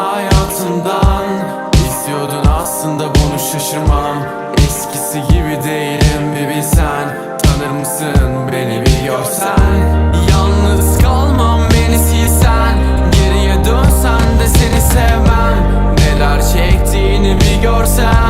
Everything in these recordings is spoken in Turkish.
hayatından İstiyordun aslında bunu şaşırmam. Eskisi gibi değilim bir bilsen. Tanır mısın beni bir görsen? Yalnız kalmam beni silsen. Geriye dönsen de seni sevmem. Neler çektiğini bir görsem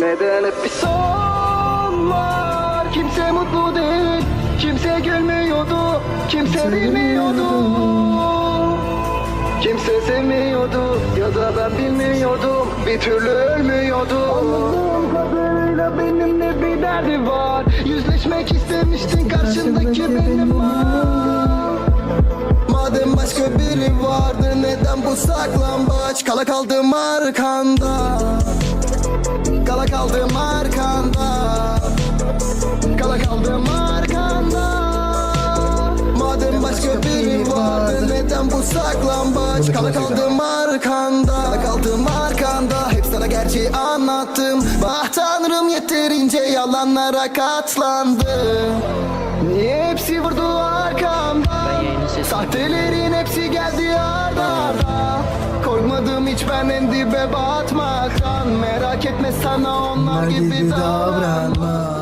Neden hep bir son var. Kimse mutlu değil Kimse gülmüyordu Kimse bilmiyordu. Kimse sevmiyordu Ya da ben bilmiyordum Bir türlü ölmüyordu Anladığım kadarıyla benimle bir derdi var. Yüzleşmek istemiştin Karşındaki benim var. Madem başka biri vardı Neden bu saklambaç? Kala kaldım arkanda Kala kaldım arkanda. Kala kaldım arkanda. Madem başka biri vardı Neden bu saklambaç? Kala kaldım arkanda. Kala kaldım arkanda. Hep sana gerçeği anlattım. Ah tanrım yeterince yalanlara katlandım. Niye hepsi vurdu arkamda Sahtelerin Korkmadım hiç ben en dibe batmaktan Merak etme sana onlar gibi davranma